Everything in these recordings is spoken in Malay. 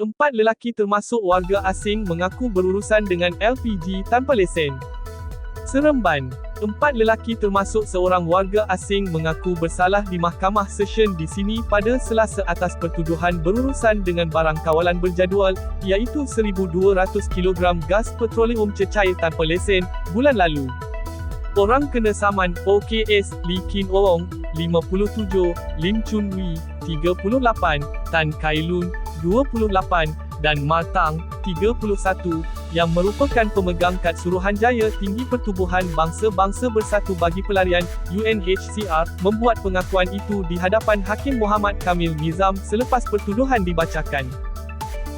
Empat lelaki termasuk warga asing mengaku berurusan dengan LPG tanpa lesen. Seremban, empat lelaki termasuk seorang warga asing mengaku bersalah di Mahkamah Session di sini pada Selasa atas pertuduhan berurusan dengan barang kawalan berjadual, iaitu 1,200 kg gas petroleum cecair tanpa lesen, bulan lalu. Orang kena saman OKS Lee Kin Oong, 57, Lim Chun Wee, 38, Tan Kai Lun, 28, dan Martang, 31, yang merupakan pemegang kad Suruhanjaya Tinggi Pertubuhan Bangsa-Bangsa Bersatu bagi Pelarian, UNHCR, membuat pengakuan itu di hadapan Hakim Muhammad Kamil Nizam selepas pertuduhan dibacakan.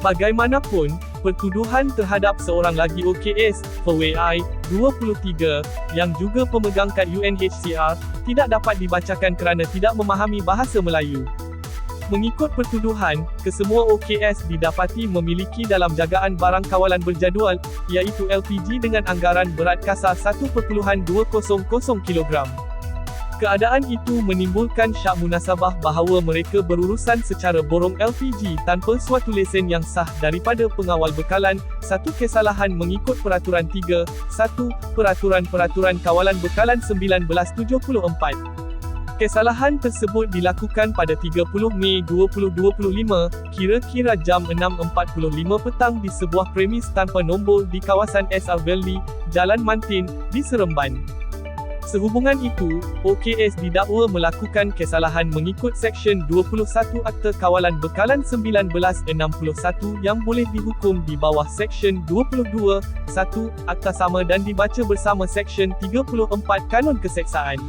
Bagaimanapun, pertuduhan terhadap seorang lagi OKS, Pawai, 23, yang juga pemegang kad UNHCR, tidak dapat dibacakan kerana tidak memahami bahasa Melayu. Mengikut pertuduhan, kesemua OKS didapati memiliki dalam jagaan barang kawalan berjadual, iaitu LPG dengan anggaran berat kasar 1.200 kg. Keadaan itu menimbulkan syak munasabah bahawa mereka berurusan secara borong LPG tanpa suatu lesen yang sah daripada pengawal bekalan, satu kesalahan mengikut Peraturan 3, 1, Peraturan-Peraturan Kawalan Bekalan 1974. Kesalahan tersebut dilakukan pada 30 Mei 2025, kira-kira jam 6.45 petang di sebuah premis tanpa nombor di kawasan SR Valley, Jalan Mantin, di Seremban. Sehubungan itu, OKS didakwa melakukan kesalahan mengikut Seksyen 21 Akta Kawalan Bekalan 1961 yang boleh dihukum di bawah Seksyen 22, 1, Akta Sama dan dibaca bersama Seksyen 34 Kanun Keseksaan.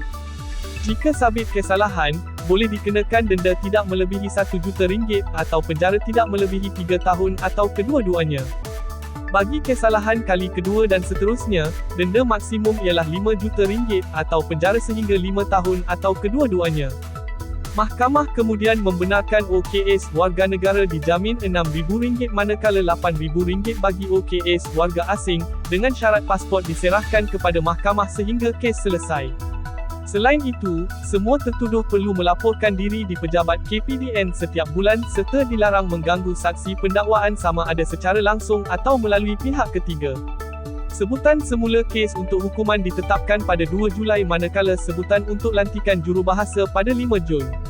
Jika sabit kesalahan, boleh dikenakan denda tidak melebihi RM1 juta ringgit atau penjara tidak melebihi 3 tahun atau kedua-duanya. Bagi kesalahan kali kedua dan seterusnya, denda maksimum ialah RM5 juta ringgit atau penjara sehingga 5 tahun atau kedua-duanya. Mahkamah kemudian membenarkan OKS warga negara dijamin RM6,000 manakala RM8,000 bagi OKS warga asing, dengan syarat pasport diserahkan kepada mahkamah sehingga kes selesai. Selain itu, semua tertuduh perlu melaporkan diri di pejabat KPDN setiap bulan serta dilarang mengganggu saksi pendakwaan sama ada secara langsung atau melalui pihak ketiga. Sebutan semula kes untuk hukuman ditetapkan pada 2 Julai manakala sebutan untuk lantikan jurubahasa pada 5 Jun.